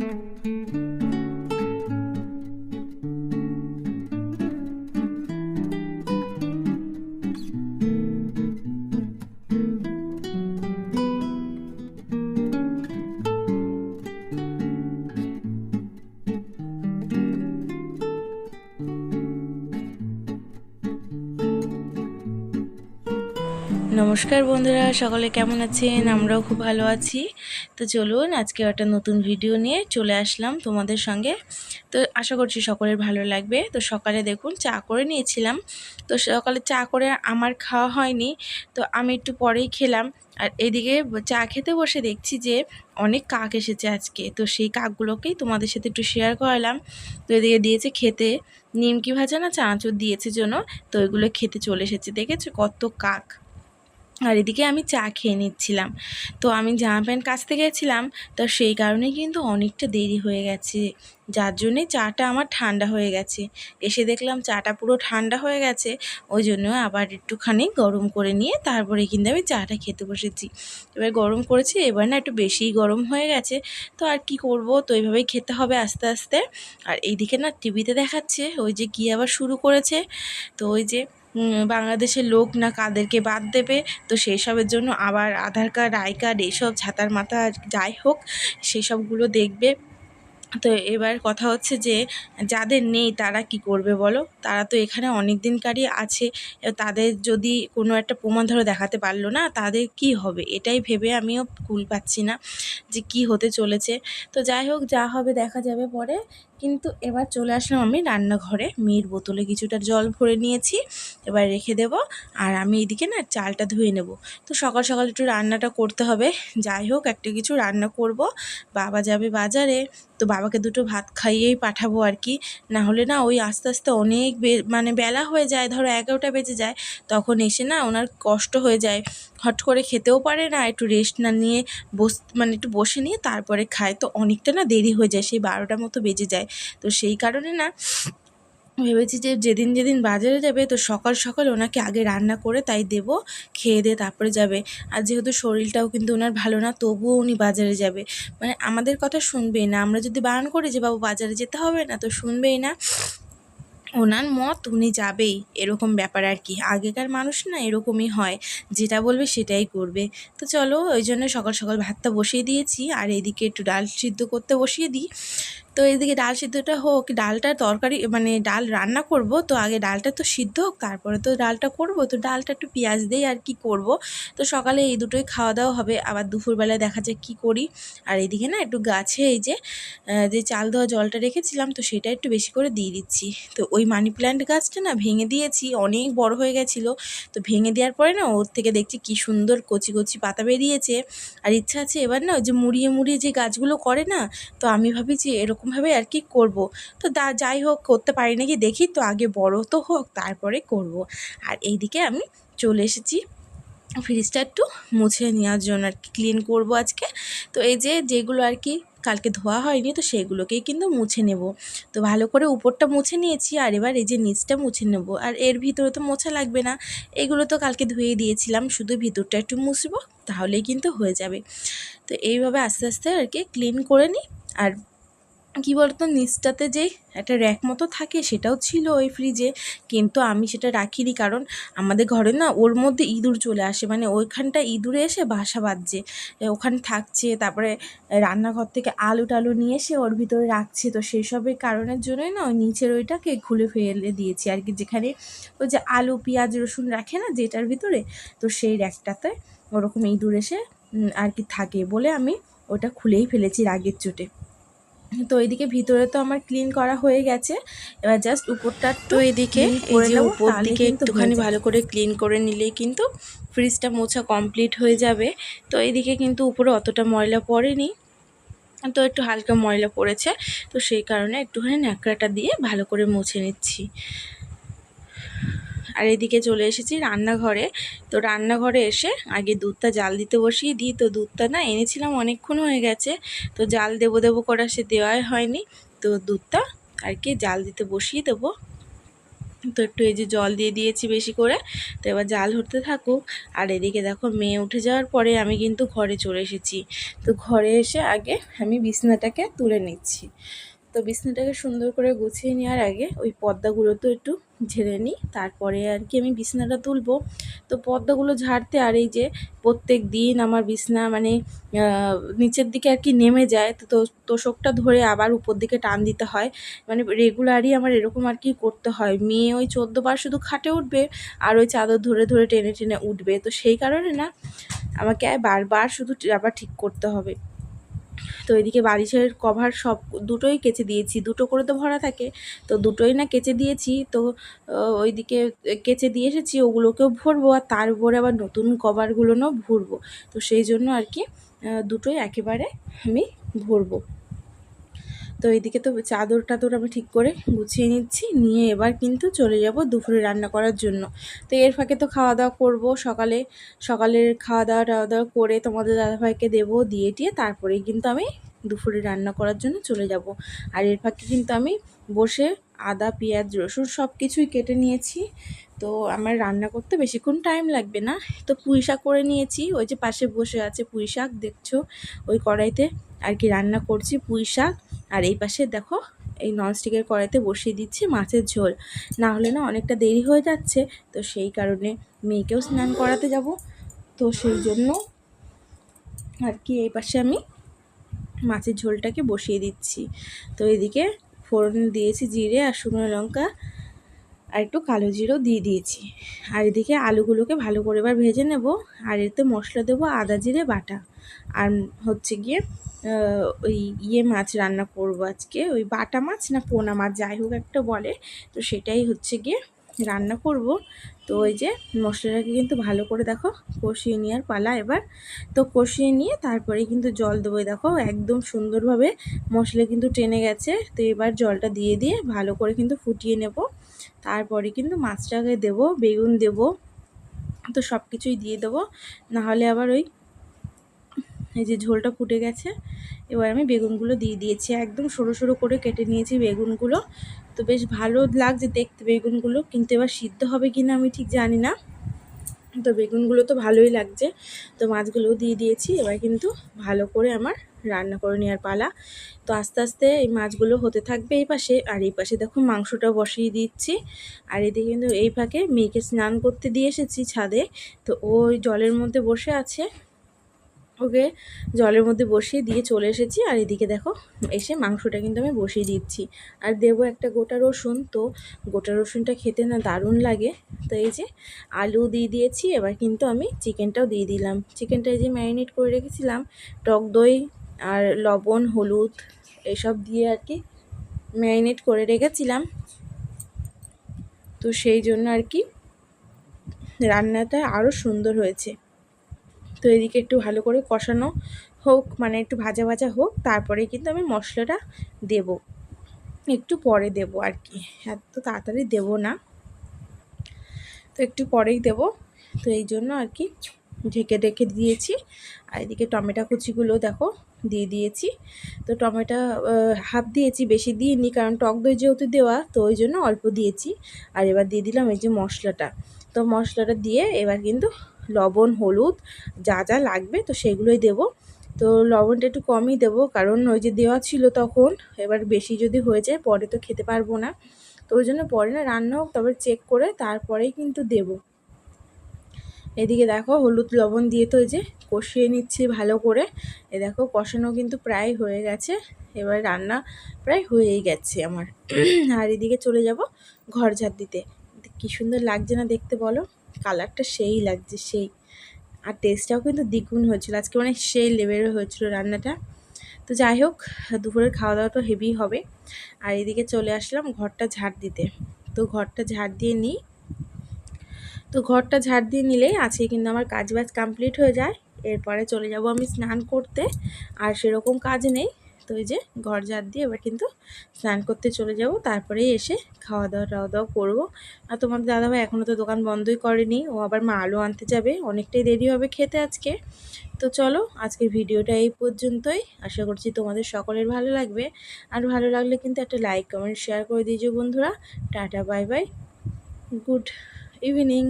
Thank you. নমস্কার বন্ধুরা, সকলে কেমন আছেন? আমরাও খুব ভালো আছি। তো চলুন, আজকে একটা নতুন ভিডিও নিয়ে চলে আসলাম তোমাদের সঙ্গে। তো আশা করছি সকলের ভালো লাগবে। তো সকালে দেখুন, চা করে নিয়েছিলাম। তো সকালে চা করে আমার খাওয়া হয়নি। তো আমি একটু পরেই খেলাম। আর এদিকে চা খেতে বসে দেখছি যে, অনেক কাক এসেছে আজকে। তো সেই কাকগুলোকেই তোমাদের সাথে একটু শেয়ার করালাম। তো এদিকে দিয়েছে খেতে। নিমকি ভাজা না চানাচুর দিয়েছে জন্য তো ওইগুলো খেতে চলে এসেছে। দেখেছ কত কাক? আর এদিকে আমি চা খেয়ে নিচ্ছিলাম। তো আমি জামা প্যান্ট কাচতে গেছিলাম, তো সেই কারণে কিন্তু অনেকটা দেরি হয়ে গেছে। যার জন্যে চাটা আমার ঠান্ডা হয়ে গেছে। এসে দেখলাম চাটা পুরো ঠান্ডা হয়ে গেছে, ওই জন্য আবার একটুখানি গরম করে নিয়ে তারপরে কিন্তু আমি চাটা খেতে বসেছি। এবার গরম করেছি, এবার না একটু বেশিই গরম হয়ে গেছে। তো আর কি করব? তো এইভাবেই খেতে হবে আস্তে আস্তে। আর এইদিকে না টিভিতে দেখাচ্ছে, ওই যে কী আবার শুরু করেছে? তো ওই যে বাংলাদেশের লোক না কাদেরকে বাদ দেবে। তো সেই সবের জন্য আবার আধার কার্ড, আই কার্ড এইসব ছাতার মাথা যাই হোক সেই সবগুলো দেখবে। তো এবার কথা হচ্ছে যে, যাদের নেই তারা কি করবে বলো? তারা তো এখানে অনেক দিনকারই আছে তাদের যদি কোনো একটা প্রমাণ ধরো দেখাতে পারল না, তাদের কি হবে? এটাই ভেবে আমিও কুল পাচ্ছি না যে কি হতে চলেছে। তো যাই হোক, যা হবে দেখা যাবে পরে। কিন্তু এবার চলে আসলাম আমি রান্নাঘরে। মেয়ের বোতলে কিছুটা জল ভরে নিয়েছি, এবার রেখে দেব। আর আমি এদিকে না চালটা ধুয়ে নেব। তো সকাল সকাল একটু রান্নাটা করতে হবে। যাই হোক, একটা কিছু রান্না করব। বাবা যাবে বাজারে, তো বাবাকে দুটো ভাত খাইয়েই পাঠাবো আর কি। না হলে না ওই আস্তে আস্তে অনেক মানে বেলা হয়ে যায়, ধরো এগারোটা বেজে যায়, তখন এসে না ওনার কষ্ট হয়ে যায়। হট করে খেতেও পারে না, একটু রেস্ট না নিয়ে বস মানে একটু বসে নিয়ে তারপরে খায়। তো অনেকটা না দেরি হয়ে যায়, সেই বারোটার মতো বেজে যায়। তো সেই কারণে না ভেবেছি যে যেদিন যেদিন বাজারে যাবে, তো সকাল সকাল ওনাকে আগে রান্না করে তাই দেব, খেয়ে দিয়ে তারপরে যাবে। আর যেহেতু শরীরটাও কিন্তু ওনার ভালো না, তবুও উনি বাজারে যাবে। মানে আমাদের কথা শুনবেই না। আমরা যদি বারণ করি যে, বাবু বাজারে যেতে হবে না, তো শুনবেই না। ওনার মত উনি যাবেই, এরকম ব্যাপার আর কি। আগেকার মানুষ না এরকমই হয়, যেটা বলবে সেটাই করবে। তো চলো, ওই জন্য সকাল সকাল ভাতটা বসিয়ে দিয়েছি, আর এদিকে একটু ডাল সিদ্ধ করতে বসিয়ে দিই। তো এদিকে ডাল সিদ্ধটা হোক ডালটা তরকারি মানে ডাল রান্না করব, তো আগে ডালটা তো সিদ্ধ হোক, তারপরে তো ডালটা করব, তো ডালটা একটু পেঁয়াজ দিই আর কি করব। তো সকালে এই দুটোই খাওয়া দাওয়া হবে, আবার দুপুরবেলায় দেখা যায় কি করি। আর এদিকে না একটু গাছে এই যে যে চাল ধোয়া জলটা রেখেছিলাম, তো সেটা একটু বেশি করে দিয়ে দিচ্ছি। তো ওই মানি প্ল্যান্ট গাছটা না ভেঙে দিয়েছি, অনেক বড় হয়ে গেছিল। তো ভেঙে দেওয়ার পরে না ওর থেকে দেখছি কি সুন্দর কচি কচি পাতা বেরিয়েছে। আর ইচ্ছা আছে এবার না ওই যে মুড়িয়ে মুড়িয়ে যে গাছগুলো করে না, তো আমি ভাবি যে এরকম এরকমভাবে আর কি করব। তো দা, যাই হোক, করতে পারি নাকি দেখি তো আগে বড় তো হোক, তারপরে করব। আর এইদিকে আমি চলে এসেছি ফ্রিজটা একটু মুছে নেওয়ার জন্য আর কি ক্লিন করব আজকে। তো এই যে যেগুলো আর কি কালকে ধোয়া হয়নি, তো সেগুলোকেই কিন্তু মুছে নেব। তো ভালো করে উপরটা মুছে নিয়েছি আর এবার এই যে নিচটা মুছে নেব। আর এর ভিতরে তো মোছা লাগবে না, এগুলো তো কালকে ধুয়ে দিয়েছিলাম, শুধু ভিতরটা একটু মুছবো, তাহলেই কিন্তু হয়ে যাবে। তো এইভাবে আস্তে আস্তে আর কি ক্লিন করে নিই। আর কী বলতো, নিচটাতে যেই একটা র্যাক মতো থাকে সেটাও ছিল ওই ফ্রিজে কিন্তু আমি সেটা রাখিনি কারণ আমাদের ঘরে না ওর মধ্যে ইঁদুর চলে আসে। মানে ওইখানটা ইঁদুরে এসে বাসা বাঁধছে। ওখানে থাকছে, তারপরে রান্নাঘর থেকে আলু টালু নিয়ে এসে ওর ভিতরে রাখছে। তো সেই সবের কারণের জন্যই না ওই নিচের ওইটাকে খুলে ফেলে দিয়েছি আর কি। যেখানে ওই যে আলু, পেঁয়াজ, রসুন রাখে না যেটার ভিতরে, তো সেই র্যাকটাতে ওরকম ইঁদুর এসে আর কি থাকে বলে আমি ওটা খুলেই ফেলেছি রাগের চোটে। তো এইদিকে ভিতরে তো আমার ক্লিন করা হয়ে গেছে। এবার জাস্ট উপরটা তো এদিকে এই যে উপর দিকে একটুখানি ভালো করে ক্লিন করে নিলেই কিন্তু ফ্রিজটা মোছা কমপ্লিট হয়ে যাবে। তো এইদিকে কিন্তু উপরে অতটা ময়লা পড়েনি। তো একটু হালকা ময়লা পড়েছে তো সেই কারণে একটুখানি ন্যাকড়াটা দিয়ে ভালো করে মুছে নিচ্ছি। আর এদিকে চলে এসেছি রান্নাঘরে। তো রান্নাঘরে এসে আগে দুধটা জাল দিতে বসিয়ে দিই। তো দুধটা না এনেছিলাম অনেকক্ষণ হয়ে গেছে। তো জাল দেবো দেবো করা সে দেওয়াই হয়নি। তো দুধটা আর কি জাল দিতে বসিয়ে দেবো। তো একটু এই যে জল দিয়ে দিয়েছি বেশি করে। তো এবার জাল হতে থাকুক। আর এদিকে দেখো মেয়ে উঠে যাওয়ার পরে আমি কিন্তু ঘরে চলে এসেছি। তো ঘরে এসে আগে আমি বিছনাটাকে তুলে নিচ্ছি। তো বিছনাটাকে সুন্দর করে গুছিয়ে নেওয়ার আগে ওই পর্দাগুলো তো একটু ঝেড়ে নিই। তারপরে আর কি আমি বিছনাটা তুলবো। তো পর্দাগুলো ঝাড়তে আর এই যে প্রত্যেক দিন আমার বিছনা মানে নিচের দিকে আর কি নেমে যায়, তো তোষকটা ধরে আবার উপর দিকে টান দিতে হয়। মানে রেগুলারই আমার এরকম আর কি করতে হয়। মেয়ে ওই চোদ্দ বার শুধু খাটে উঠবে আর ওই চাদর ধরে ধরে টেনে টেনে উঠবে। তো সেই কারণে না, আমাকে বারবার শুধু আবার ঠিক করতে হবে। তো এদিকে বালিশের কভার সব দুটোই কেচে দিয়েছি। দুটো করে তো ভরা থাকে, তো দুটোই না কেচে দিয়েছি। তো ওইদিকে কেচে দিয়ে এসেছি, ওগুলোকেও ভরবো আর তার উপরে আবার নতুন কভারগুলোও ভরবো। তো সেই জন্য আর কি দুটোই একেবারে আমি ভরবো। তো এইদিকে তো চাদর টাদর আমি ঠিক করে গুছিয়ে নিচ্ছি, নিয়ে এবার কিন্তু চলে যাব দুপুরে রান্না করার জন্য। তো এর ফাঁকে তো খাওয়া দাওয়া করব, সকালে, সকালের খাওয়া দাওয়া টাওয়া দাওয়া করে তোমাদের দাদাভাইকে দেবো, দিয়ে টিয়ে তারপরেই কিন্তু আমি দুপুরে রান্না করার জন্য চলে যাব। আর এর ফাঁকে কিন্তু আমি বসে আদা, পেঁয়াজ, রসুন সব কিছুই কেটে নিয়েছি। তো আমার রান্না করতে বেশিক্ষণ টাইম লাগবে না। তো পুঁই শাক করে নিয়েছি, ওই যে পাশে বসে আছে পুঁই শাক, দেখছ? ওই কড়াইতে আর কি রান্না করছি পুঁই শাক। আর এই পাশে দেখো, এই ননস্টিকের কড়াইতে বসিয়ে দিচ্ছি মাছের ঝোল। না হলে না অনেকটা দেরি হয়ে যাচ্ছে, তো সেই কারণে মেয়েকেও স্নান করাতে যাব। তো সেই জন্য আর কি এই পাশে আমি মাছের ঝোলটাকে বসিয়ে দিচ্ছি। তো এদিকে ফোড়ন দিয়েছি জিরে আর শুকনো লঙ্কা। আর একটু কালো জিরো দিয়ে দিয়েছি। আর এদিকে আলুগুলোকে ভালো করে এবার ভেজে নেব। আর এতে মশলা দেবো আদা জিরে বাটা। আর হচ্ছে গিয়ে ওই ইয়ে মাছ রান্না করব আজকে। ওই বাটা মাছ না পোনা মাছ, যাই হোক একটা বলে। তো সেটাই হচ্ছে গিয়ে রান্না করব। তো ওই যে মশলাটাকে কিন্তু ভালো করে দেখো কষিয়ে নেওয়ার পালা এবার। তো কষিয়ে নিয়ে তারপরে কিন্তু জল দেবো। দেখো একদম সুন্দরভাবে মশলা কিন্তু টেনে গেছে। তো এবার জলটা দিয়ে দিয়ে ভালো করে কিন্তু ফুটিয়ে নেব। তারপরে কিন্তু মাছটাকে দেব, বেগুন দেব, তো সব কিছুই দিয়ে দেবো। নাহলে আবার ওই এই যে ঝোলটা ফুটে গেছে, এবার আমি বেগুনগুলো দিয়ে দিয়েছি। একদম সরু সরু করে কেটে নিয়েছি বেগুনগুলো। তো বেশ ভালো লাগছে দেখতে বেগুনগুলো, কিন্তু এবার সিদ্ধ হবে কি না আমি ঠিক জানি না। তো বেগুনগুলো তো ভালোই লাগছে। তো মাছগুলোও দিয়ে দিয়েছি, এবার কিন্তু ভালো করে আমার রান্না করে নেওয়ার পালা। তো আস্তে আস্তে এই মাছগুলো হতে থাকবে এই পাশে। আর এই পাশে দেখো মাংসটা বসিয়ে দিচ্ছি। আর এদিকে কিন্তু এই ফাঁকে মেয়েকে স্নান করতে দিয়ে এসেছি ছাদে। তো ওই জলের মধ্যে বসে আছে। ওকে জলের মধ্যে বসিয়ে দিয়ে চলে এসেছি। আর এদিকে দেখো, এসে মাংসটা কিন্তু আমি বসিয়ে দিচ্ছি। আর দেবো একটা গোটা রসুন, তো গোটা রসুনটা খেতে না দারুণ লাগে। তো এই যে আলু দিয়ে দিয়েছি, এবার কিন্তু আমি চিকেনটাও দিয়ে দিলাম। চিকেনটা এই যে ম্যারিনেট করে রেখেছিলাম, টক দই আর লবণ, হলুদ, এসব দিয়ে আর কি ম্যারিনেট করে রেখেছিলাম। তো সেই জন্য আর কি রান্নাটা আরও সুন্দর হয়েছে। তো এদিকে একটু ভালো করে কষানো হোক মানে একটু ভাজা ভাজা হোক, তারপরে কিন্তু আমি মশলাটা দেব। একটু পরে দেব আর কি, এত তাড়াতাড়ি দেব না। তো একটু পরেই দেব। তো এই জন্য আর কি ঢেকে ঢেকে দিয়েছি। আর এদিকে টমেটো কুচিগুলো দেখো দিয়ে দিয়েছি। তো টমেটো হাফ দিয়েছি, বেশি দিইনি, কারণ টক দই যেহেতু দেওয়া, তো ওই জন্য অল্প দিয়েছি। আর এবার দিয়ে দিলাম এই যে মশলাটা। তো মশলাটা দিয়ে এবার কিন্তু লবণ, হলুদ যা যা লাগবে তো সেগুলোই দেব। তো লবণটা একটু কমই দেব কারণ ওই যে দেওয়া ছিল তখন, এবার বেশি যদি হয়ে যায় পরে তো খেতে পারব না। তো ওই জন্য পরে না রান্না হোক তবে চেক করে তারপরেই কিন্তু দেব। এদিকে দেখো হলুদ, লবণ দিয়ে তো যে কষিয়ে নিচ্ছি ভালো করে। এ দেখো কষানো কিন্তু প্রায় হয়ে গেছে, এবার রান্না প্রায় হয়েই গেছে আমার। আর এদিকে চলে যাব ঘর ঝাড় দিতে। কী সুন্দর লাগছে না দেখতে বলো? কালারটা সেই লাগছে, সেই। আর টেস্টটাও কিন্তু দ্বিগুণ হয়েছিল। আজকে মানে সেই লেভেলের হয়েছিল রান্নাটা। তো যাই হোক, দুপুরের খাওয়া দাওয়া তো হেভি হবে। আর এদিকে চলে আসলাম ঘরটা ঝাড় দিতে। তো ঘরটা ঝাড় দিয়ে নিই। তো ঘরটা ঝাড় দিয়ে নিলেই আজকে কিন্তু আমার কাজ বাজ কমপ্লিট হয়ে যায়। এরপরে চলে যাব আমি স্নান করতে। আর সেরকম কাজ নেই। তো ওই যে ঘর ঝাড় দিয়ে এবার কিন্তু স্নান করতে চলে যাব। তারপরেই এসে খাওয়া দাওয়া টাওয়া দাওয়া করব। আর তোমার দাদাভাই এখনও তো দোকান বন্ধই করেনি। ও আবার মা আলু আনতে যাবে। অনেকটাই দেরি হবে খেতে আজকে। তো চলো আজকের ভিডিওটা এই পর্যন্তই। আশা করছি তোমাদের সকলের ভালো লাগবে। আর ভালো লাগলে কিন্তু একটা লাইক কমেন্ট শেয়ার করে দিয়েছ বন্ধুরা। Tata bye bye good evening